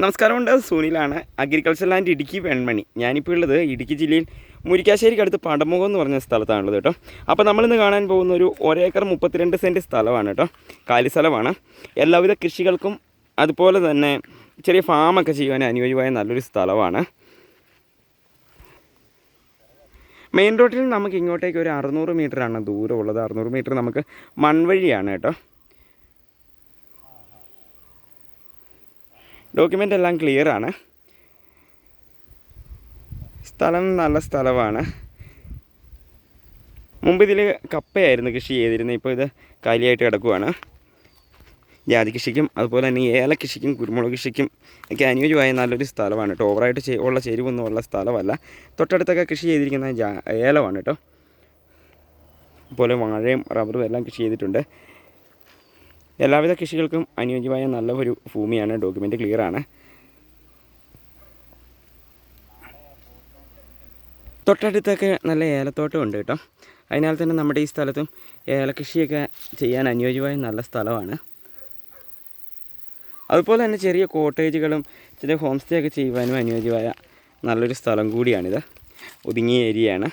നമസ്കാരമുണ്ട്. സുനിലാണ്. Agriculture land Idukki Venmani. ഞാനിപ്പോൾ ഉള്ളത് ഇടുക്കി ജില്ലയിൽ മുരിക്കാശ്ശേരിക്ക് അടുത്ത് പടമുഖം എന്ന് പറഞ്ഞ സ്ഥലത്താണുള്ളത് കേട്ടോ. അപ്പോൾ നമ്മളിന്ന് കാണാൻ പോകുന്ന ഒരു ഒരേക്കർ മുപ്പത്തിരണ്ട് സെന്റ് സ്ഥലമാണ് കേട്ടോ. കാലി സ്ഥലമാണ്. എല്ലാവിധ കൃഷികൾക്കും അതുപോലെ തന്നെ ചെറിയ ഫാമൊക്കെ ചെയ്യാൻ അനുയോജ്യമായ നല്ലൊരു സ്ഥലമാണ്. മെയിൻ റോഡിൽ നമുക്ക് ഇങ്ങോട്ടേക്ക് ഒരു അറുന്നൂറ് മീറ്ററാണ് ദൂരമുള്ളത് അറുന്നൂറ് മീറ്റർ നമുക്ക് മൺവഴിയാണ് കേട്ടോ. ഡോക്യുമെന്റ് എല്ലാം ക്ലിയറാണ് സ്ഥലം നല്ല സ്ഥലമാണ്. മുമ്പ് ഇതിൽ കപ്പയായിരുന്നു കൃഷി ചെയ്തിരുന്നത്. ഇപ്പോൾ ഇത് കാലിയായിട്ട് കിടക്കുവാണ്. ജാതി കൃഷിക്കും അതുപോലെ തന്നെ ഏല കൃഷിക്കും കുരുമുളക് കൃഷിക്കും ഒക്കെ അനുയോജ്യമായ നല്ലൊരു സ്ഥലമാണ് കേട്ടോ ഓവറായിട്ട് ഉള്ള ചെരുവൊന്നും ഉള്ള സ്ഥലമല്ല. തൊട്ടടുത്തൊക്കെ കൃഷി ചെയ്തിരിക്കുന്ന ഏലമാണ് കേട്ടോ അതുപോലെ വാഴയും റബ്ബറും എല്ലാം കൃഷി ചെയ്തിട്ടുണ്ട്. എല്ലാവിധ കൃഷികൾക്കും അനുയോജ്യമായ നല്ല ഒരു ഭൂമിയാണ് ഡോക്യുമെന്റ് ക്ലിയറാണ് തൊട്ടടുത്തൊക്കെ നല്ല ഏലത്തോട്ടം ഉണ്ട് കേട്ടോ. അതിനാൽ തന്നെ നമ്മുടെ ഈ സ്ഥലത്തും ഏലകൃഷിയൊക്കെ ചെയ്യാൻ അനുയോജ്യമായ നല്ല സ്ഥലമാണ്. അതുപോലെ തന്നെ ചെറിയ കോട്ടേജുകളും ചെറിയ ഹോം സ്റ്റേ ഒക്കെ ചെയ്യുവാനും അനുയോജ്യമായ നല്ലൊരു സ്ഥലം കൂടിയാണിത്. ഒതുങ്ങിയ ഏരിയയാണ്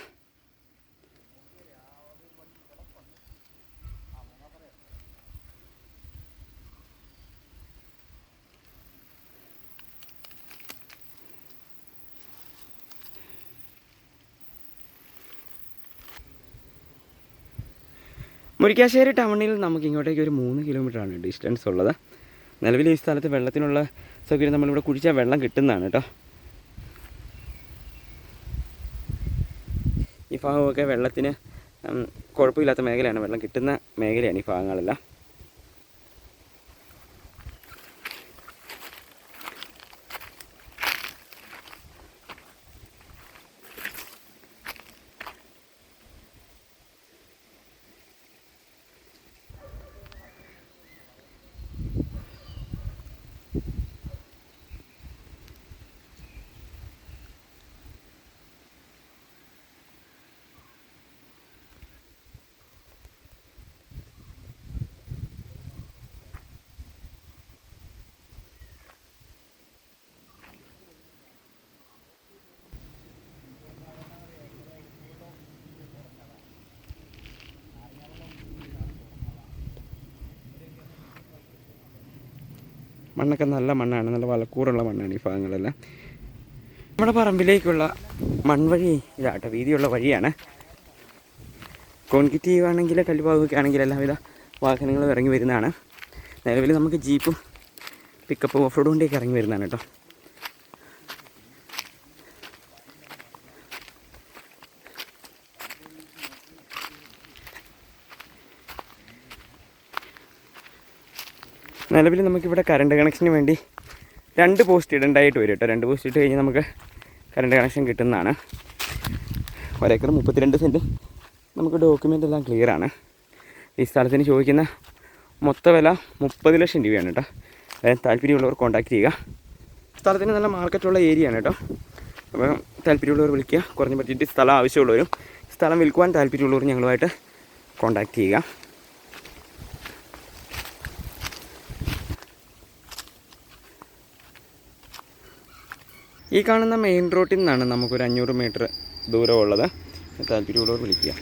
മുരിക്കാശ്ശേരി ടൗണിൽ നമുക്ക് ഇങ്ങോട്ടേക്ക് ഒരു മൂന്ന് കിലോമീറ്ററാണ് ഡിസ്റ്റൻസ് ഉള്ളത് നിലവിൽ ഈ സ്ഥലത്ത് വെള്ളത്തിനുള്ള സൗകര്യം നമ്മളിവിടെ കുഴിച്ചാൽ വെള്ളം കിട്ടുന്നതാണ് കേട്ടോ. ഈ ഭാഗമൊക്കെ വെള്ളത്തിന് കുഴപ്പമില്ലാത്ത മേഖലയാണ്. വെള്ളം കിട്ടുന്ന മേഖലയാണ് ഈ ഭാഗങ്ങളെല്ലാം. മണ്ണൊക്കെ നല്ല മണ്ണാണ് നല്ല വളക്കൂറുള്ള മണ്ണാണ് ഈ ഭാഗങ്ങളെല്ലാം. നമ്മുടെ പറമ്പിലേക്കുള്ള മൺവഴി ഇതാട്ടോ വീതിയുള്ള വഴിയാണ്. കോൺക്രീറ്റ് ചെയ്യുവാണെങ്കിൽ കല്ലുപാകൊക്കെ ആണെങ്കിൽ എല്ലാവിധ വാഹനങ്ങളും ഇറങ്ങി വരുന്നതാണ്. നിലവിൽ നമുക്ക് ജീപ്പും പിക്കപ്പ് ഓഫ് റോഡ് കൊണ്ടേക്ക് ഇറങ്ങി വരുന്നതാണ് കേട്ടോ. നിലവിൽ നമുക്കിവിടെ കറണ്ട് കണക്ഷന് വേണ്ടി രണ്ട് പോസ്റ്റ് ഇടണ്ടായിട്ട് വരും കേട്ടോ. രണ്ട് പോസ്റ്റ് ഇട്ട് കഴിഞ്ഞാൽ നമുക്ക് കറണ്ട് കണക്ഷൻ കിട്ടുന്നതാണ്. ഒരേക്കർ മുപ്പത്തിരണ്ട് സെന്റ് നമുക്ക് ഡോക്യുമെന്റ് എല്ലാം ക്ലിയർ ആണ്. ഈ സ്ഥലത്തിന് ചോദിക്കുന്ന മൊത്ത വില മുപ്പത് ലക്ഷം രൂപയാണ് കേട്ടോ. അതായത് താല്പര്യമുള്ളവർ കോൺടാക്ട് ചെയ്യുക. സ്ഥലത്തിന് നല്ല മാർക്കറ്റുള്ള ഏരിയ ആണ് കേട്ടോ. അപ്പോൾ താല്പര്യമുള്ളവർ വിളിക്കുക. കുറഞ്ഞ ബഡ്ജറ്റ് സ്ഥലം ആവശ്യമുള്ളവരും സ്ഥലം വിൽക്കുവാൻ താല്പര്യമുള്ളവർ ഞങ്ങളുമായിട്ട് കോൺടാക്ട് ചെയ്യുക. ഈ കാണുന്ന മെയിൻ റോട്ടിൽ നിന്നാണ് നമുക്കൊരു അഞ്ഞൂറ് മീറ്റർ ദൂരമുള്ളത്. താല്പര്യമുള്ളവർ വിളിക്കുക.